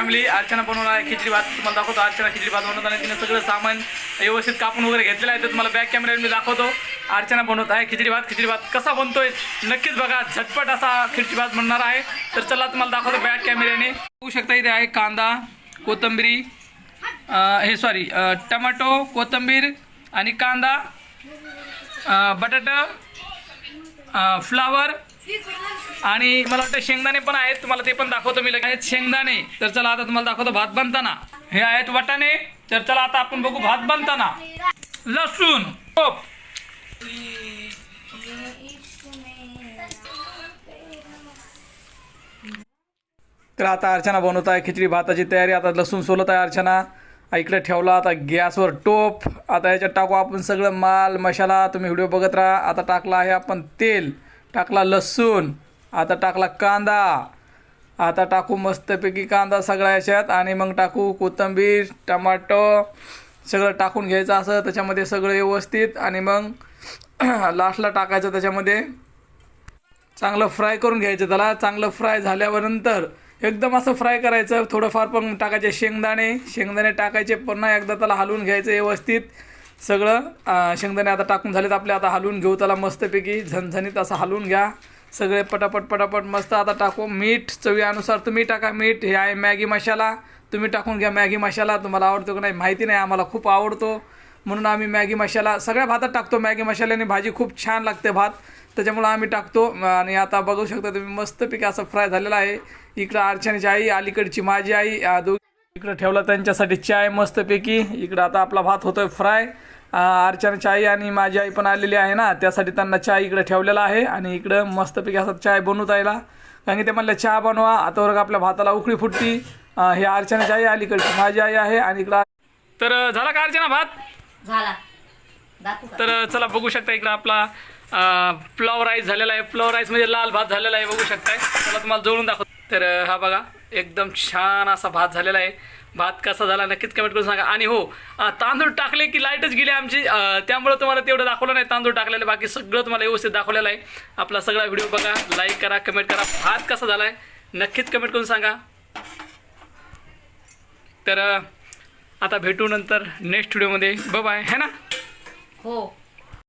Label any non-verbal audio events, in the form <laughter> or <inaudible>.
Family Archana बनवणार आहे खिचडी भात तुम्हाला दाखवतो. अर्चना खिचडी भात बनवताना तिने सगळं सामान व्यवस्थित कापून वगैरे घेतलेलं आहे तर तुम्हाला बॅक कॅमेऱ्यावर मी दाखवतो. अर्चना बनवत आहे खिचडी भात. खिचडी भात कसा बनतोय नक्कीच बघा. झटपट असा खिचडी भात बनणार आहे. तर चला तुम्हाला दाखवतो बॅक कॅमेऱ्याने बघू शकता इथे आहे कांदा कोथिंबिरी हे सॉरी टमाटो कोथिंबीर आणि कांदा बटाटा फ्लावर आणि मला वाटतं शेंगदाणे पण आहेत तुम्हाला ते पण दाखवतो मी लगेच. शेंगदाणे तर चला आता तुम्हाला दाखवतो भात बनताना. हे आहेत वाटाणे तर चला आता आपण बघू भात बनताना. लसूण कोप. तर आता अर्चना बनवत आहे खिचडी भाताची तयारी. आता लसूण सोलत आहे अर्चना. इकडे ठेवला आता गॅसवर टोप. आता याच्यात टाकू आपण सगळं माल मसाला. तुम्ही व्हिडिओ बघत राहा. आता टाकला आहे आपण तेल. टाकला लसूण आता टाकला कांदा. आता टाकू मस्तपैकी कांदा सगळ्या याच्यात आणि मग टाकू कोथिंबीर टमाटो सगळं टाकून घ्यायचं असं त्याच्यामध्ये सगळं व्यवस्थित आणि मग <clears throat> लास्टला टाकायचं त्याच्यामध्ये. चांगलं फ्राय करून घ्यायचं त्याला. चांगलं फ्राय झाल्यावरनंतर एकदम असं फ्राय करायचं. थोडंफार पण टाकायचे शेंगदाणे. शेंगदाणे टाकायचे पुन्हा एकदा त्याला हलवून घ्यायचं व्यवस्थित. सगळं शेंगदाणे आता टाकून झालेत आपले आता हलवून घेऊ त्याला मस्तपैकी. झणझणीत असं हलवून घ्या. सगळे पटापट पटापट मस्त आता टाकू. मीठ चवीनुसार तुम्ही टाका. मीठ हे आहे मॅगी मसाला. तुम्ही टाकून घ्या मॅगी मसाला. तुम्हाला आवडतो का नाही माहिती नाही. आम्हाला खूप आवडतो. म्हणून आम्ही मॅगी मसाला सगळ्या भातात टाकतो. मॅगी मसाल्याने भाजी खूप छान लागते भात. त्याच्यामुळं आम्ही टाकतो. आणि आता बघू शकता तुम्ही मस्तपैकी असं फ्राय झालेला आहे. इकडं अर्चनेची आई अलीकडची माझी आई दो इकडं ठेवला त्यांच्यासाठी चाय मस्तपैकी. इकडं आता आपला भात होतोय फ्राय. अर्चनाची आई आणि माझी आई पण आलेली आहे ना त्यासाठी त्यांना चाय इकडे ठेवलेला आहे आणि इकडं मस्तपैकी असा चाय बनवता येईल कारण की ते म्हणलं चहा बनवा आता वर्ग आपल्या भाताला उकळी फुटती. हे अर्चनाची आई अलीकडची माझी आई आहे आणि इकडं तर झाला का अर्चना भात? झाला. तर चला बघू शकता इकडं आपला फ्लॉवर राईस झालेला आहे. फ्लॉवर राईस म्हणजे लाल भात झालेला आहे बघू शकताय. चला तुम्हाला जोडून दाखव तर हा बघा एकदम छान असा भात झालेला आहे. भात कसा झाला नक्कीच कमेंट करून सांगा. आणि हो तांदूळ टाकले की लाईटच गेली आमची. त्यामुळे तुम्हाला तेवढं दाखवलं नाही तांदूळ टाकलेलं. बाकी सगळं तुम्हाला व्यवस्थित दाखवलेलं आहे. आपला सगळा व्हिडिओ बघा लाईक करा कमेंट करा. भात कसा झाला आहे नक्कीच कमेंट करून सांगा. तर आता भेटू नंतर नेक्स्ट व्हिडिओमध्ये बाय है ना? हो.